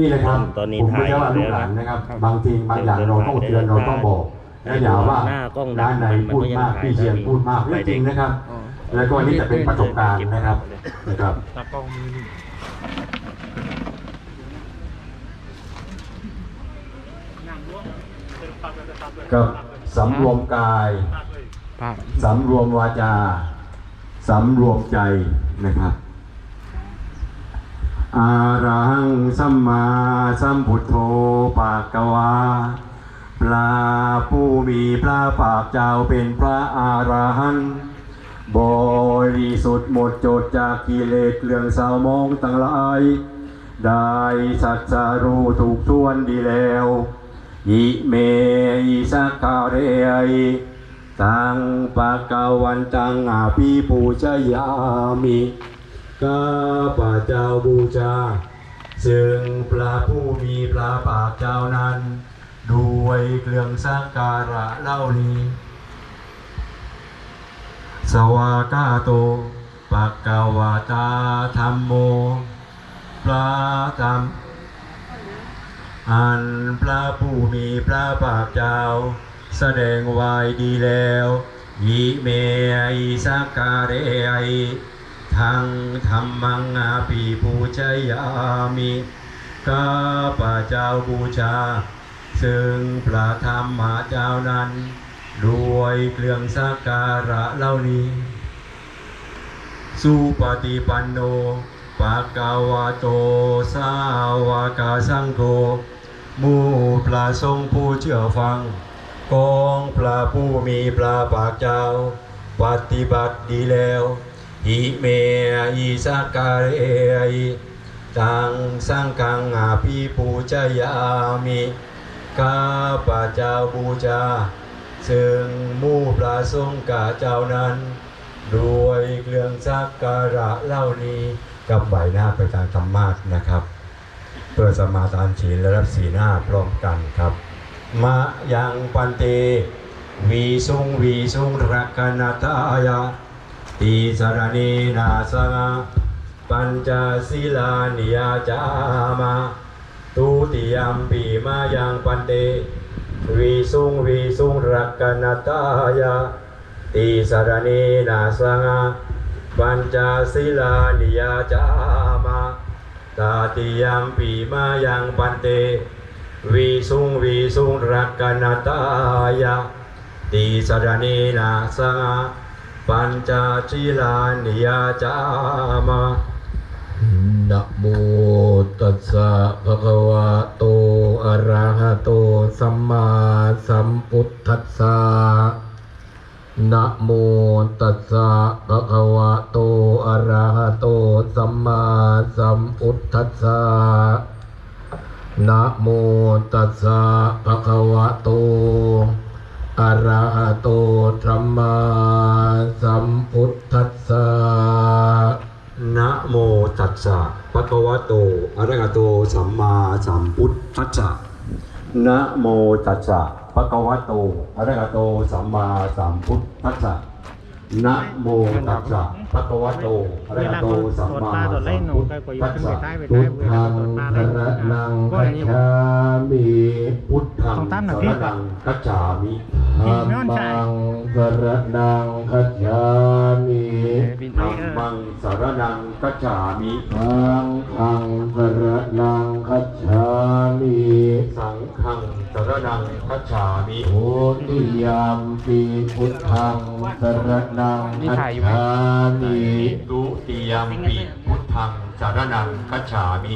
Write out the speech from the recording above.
นี่นะครับตอนนี้ผมไม่ใช่ว่าถ่ายลูอยู่กหลานแล้วนะนะครับ บางทีบางอย่างเราต้องเตือนเราต้องบอกและอย่าว่าหน้ากล้องร้านไหนมันพูดก็ยังมากถ่ายพี่เชียนได้พูดมากไฟเรื่องแดงจริงนะครับ แล้วก็อันนี่จะเป็นประสบการณ์นะครับนะครับตากล้องมีนี่ก็สำรวมกายภาพสำรวมวาจาสำรวมใจนะครับ อารังสัมมาสัมพุทโธปากกวาพระผู้มีพระภาคเจ้าเป็นพระอารหันต์บริสุทธิ์หมดจดจากกิเลสเรื่องเศร้ามองทั้งหลาย ได้สัจารู้ถูกส่วนดีแล้วอิเมอิสักขาเรยตังปะกาวันตังอาภิปูชยามิ ข้าพระเจ้าบูชา ซึ่งพระผู้มีพระภาคเจ้านั้น ด้วยเครื่องสักการะเหล่านี้ สวากาโตปะกวาตาธรรมโม พระธรรม อันพระผู้มีพระภาคเจ้า แสดงไว้ดีแล้วยิเมอิสักการเรไอ ทังธรรมังอาปีปูชยามิข้าพระเจ้าบูชา ซึ่งพระธรรมเจ้านั้นด้วยเครื่องสักการะเหล่านี้ สุปฏิปันโนปะกาวะโต สาวกสังโฆมู่พระสงผู้เชื่อฟังของพระผู้มีพระภาคเจ้า ปฏิบัติดีแล้ว อิเมอิสักการเอยตังสังฆังอาภิปูชยามิข้าพระเจ้าบูชาซึ่งมู่พระสงฆ์กาเจ้านั้นด้วยเครื่องสักการะเล่านี้กับใบหน้าไปทางธรรมาสนะครับ เพื่อสมาทานศีลและรับสีหน้าพร้อมกันครับมะยังปันเตวีสุงวีสุงรักนาทายา ตีสรณีนาสังปัญจศีลานิยาจามาตุติยมปีมายังปันเตวีสุงวีสุงรักกนาทายาติสารณีนาสังปัญจศีลานิยาจามาตาติยมปีมายังปันเตวิสุงวิสุงรักกนาตายะติสารณีนาสังะ ปัญจศีลานิยาจามานะโมตัสสะภะคะวะโตอะระหะโตสัมมาสัมพุทธัสสะนะโมตัสสะภะคะวะโตอะระหะโตสัมมาสัมพุทธัสสะนะโมตัสสะภะคะวะโตอะระหะโตสัมมา โมตัสสะปะคะวะโตอะระหะโตสัมมาสัมพุทธัสสะนะโมตัสสะปะคะวะโตอะระหะโตสัมมาสัมพุทธัสสะ นะโมตัสสะภะคะวะโตอะระหะโตสัมมาสัมพุทธัสสะพุทธังสรนังคัจฉามิพุทธังของตั้มสน่ะรพี่นังกัจฉามิธัมมังสรนังคัจฉามิบินธัมมังสรนังกัจฉามิสัง รนังกัจฉามิโอติยามปีพุทธังสรนังคัจฉามิตุติยมปิพุทธังสารนังคัจฉามิ